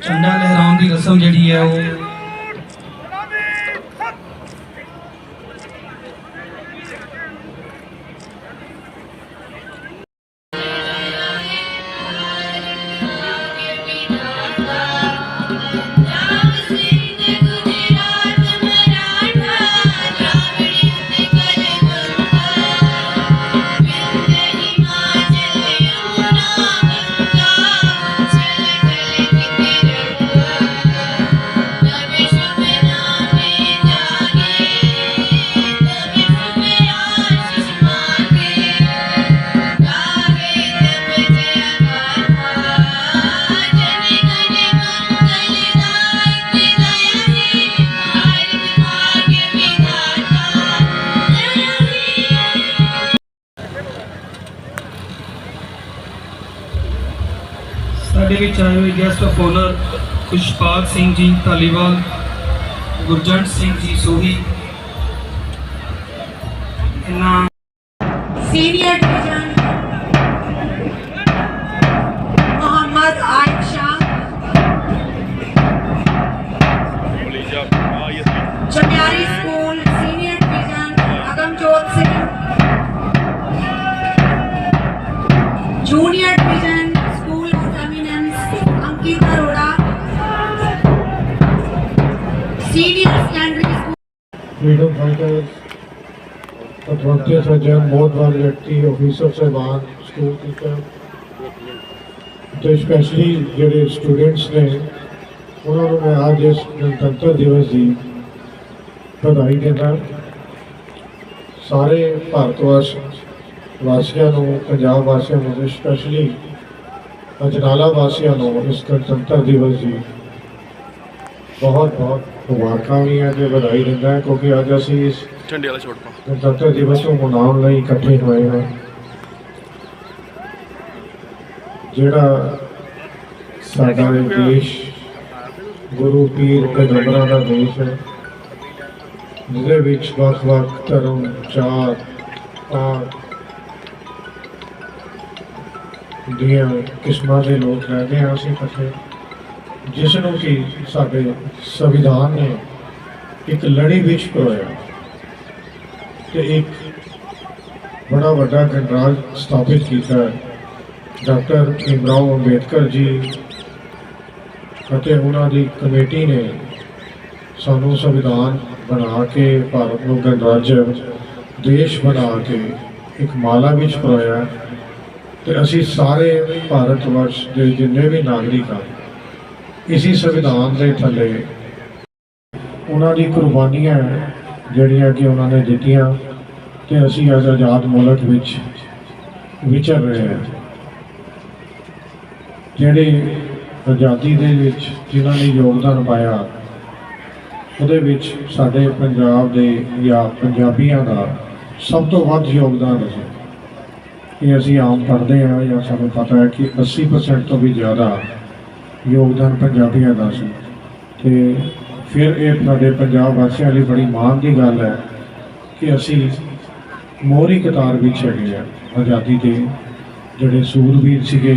ਝੰਡਾ ਲਹਿਰਾਉਣ ਦੀ ਰਸਮ ਜਿਹੜੀ ਹੈ ਉਹ ਸਾਡੇ ਵਿੱਚ ਆਏ ਹੋਏ guest of honour Khushpal Singh ji, Dhaliwal, Gurjant Singh ji, Sohi. ਇਹਨਾਂ Senior Division फ्रीडम फाइटर्स पत्रवंती सज्जन बहुत वाले व्यक्ति ऑफिसर ਸਾਹਿਬਾਨ ਸਕੂਲ ਟੀਚਰ ਤੇ ਸਪੈਸ਼ਲੀ ਜਿਹੜੇ ਸਟੂਡੈਂਟਸ ਨੇ ਉਹਨਾਂ ਨੂੰ ਮੈਂ ਅੱਜ ਇਸ ਗਣਤੰਤਰ ਦਿਵਸ ਦੀ ਵਧਾਈ ਦਿੰਦਾ ਸਾਰੇ ਭਾਰਤ ਵਾਸ ਵਾਸੀਆਂ ਨੂੰ ਪੰਜਾਬ ਵਾਸੀਆਂ ਨੂੰ ਸਪੈਸ਼ਲੀ ਅਜਨਾਲਾ ਵਾਸੀਆਂ ਨੂੰ ਇਸ ਗਣਤੰਤਰ ਦਿਵਸ ਦੀ ਬਹੁਤ ਬਹੁਤ ਮੁਬਾਰਕਾਂ ਵੀ ਹੈ ਤੇ ਵਧਾਈ ਦਿੰਦਾ ਹੈ ਕਿਉਂਕਿ ਅੱਜ ਅਸੀਂ ਇਸ ਝੰਡੇ ਵਾਲਾ ਛੋੜ ਪਾ ਗਣਤੰਤਰ ਦਿਵਸ ਨੂੰ ਮਨਾਉਣ ਲਈ ਇਕੱਠੇ ਹੋਏ ਹਾਂ। ਜਿਹੜਾ ਸਾਡਾ ਦੇਸ਼ ਗੁਰੂ ਪੀਰ ਪੈਗੰਬਰਾਂ ਦਾ ਦੇਸ਼ ਹੈ ਜਿਹਦੇ ਵਿੱਚ ਵੱਖ-ਵੱਖ ਧਰਮ ਚਾਰ ਪਾਤ ਦੀਆਂ ਕਿਸਮਾਂ ਦੇ ਲੋਕ ਰਹਿੰਦੇ ਹਾਂ ਅਸੀਂ ਇਕੱਠੇ। ਜਿਸ ਨੂੰ ਕਿ ਸਾਡੇ ਸੰਵਿਧਾਨ ਨੇ ਇੱਕ ਲੜੀ ਵਿੱਚ ਪਰੋਇਆ ਤੇ ਇੱਕ ਬੜਾ ਵੱਡਾ ਗਣਰਾਜ ਸਥਾਪਿਤ ਕੀਤਾ ਹੈ। ਡਾਕਟਰ ਭੀਮਰਾਓ ਅੰਬੇਦਕਰ ਜੀ ਅਤੇ ਉਹਨਾਂ ਦੀ ਕਮੇਟੀ ਨੇ ਸਾਨੂੰ ਸੰਵਿਧਾਨ ਬਣਾ ਕੇ, ਭਾਰਤ ਨੂੰ ਗਣਰਾਜ ਦੇਸ਼ ਬਣਾ ਕੇ ਇੱਕ ਮਾਲਾ ਵਿੱਚ ਪਰੋਇਆ। ਤੇ ਅਸੀਂ ਸਾਰੇ ਭਾਰਤ ਵਰਸ਼ ਦੇ ਜਿੰਨੇ ਵੀ ਨਾਗਰਿਕ ਹਾਂ ਇਸੇ ਸੰਵਿਧਾਨ ਦੇ ਥੱਲੇ ਉਹਨਾਂ ਦੀ ਕੁਰਬਾਨੀਆਂ ਜਿਹੜੀਆਂ ਕਿ ਉਹਨਾਂ ਨੇ ਦਿੱਤੀਆਂ ਤੇ ਅਸੀਂ ਅੱਜ ਆਜ਼ਾਦ ਮੁਲਕ ਵਿੱਚ ਵਿਚਰ ਰਹੇ ਹਾਂ। ਜਿਹੜੇ ਆਜ਼ਾਦੀ ਦੇ ਵਿੱਚ ਜਿਨ੍ਹਾਂ ਨੇ ਯੋਗਦਾਨ ਪਾਇਆ, ਉਹਦੇ ਵਿੱਚ ਸਾਡੇ ਪੰਜਾਬ ਦੇ ਜਾਂ ਪੰਜਾਬੀਆਂ ਦਾ ਸਭ ਤੋਂ ਵੱਧ ਯੋਗਦਾਨ ਹੈ। ਇਹ ਅਸੀਂ ਆਮ ਪੜ੍ਹਦੇ ਹਾਂ ਜਾਂ ਸਾਨੂੰ ਪਤਾ ਹੈ ਕਿ 80% ਤੋਂ ਵੀ ਜ਼ਿਆਦਾ ਯੋਗਦਾਨ ਪੰਜਾਬੀਆਂ ਦਾ ਸੀ ਤੇ ਫਿਰ ਇਹ ਸਾਡੇ ਪੰਜਾਬ ਵਾਸੀਆਂ ਲਈ ਬੜੀ ਮਾਣ ਦੀ ਗੱਲ ਹੈ ਕਿ ਅਸੀਂ ਮੋਹਰੀ ਕਤਾਰ ਵਿੱਚ ਹੈਗੇ ਆ, ਆਜ਼ਾਦੀ ਦੇ ਜਿਹੜੇ ਸੂਰਬੀਰ ਸੀਗੇ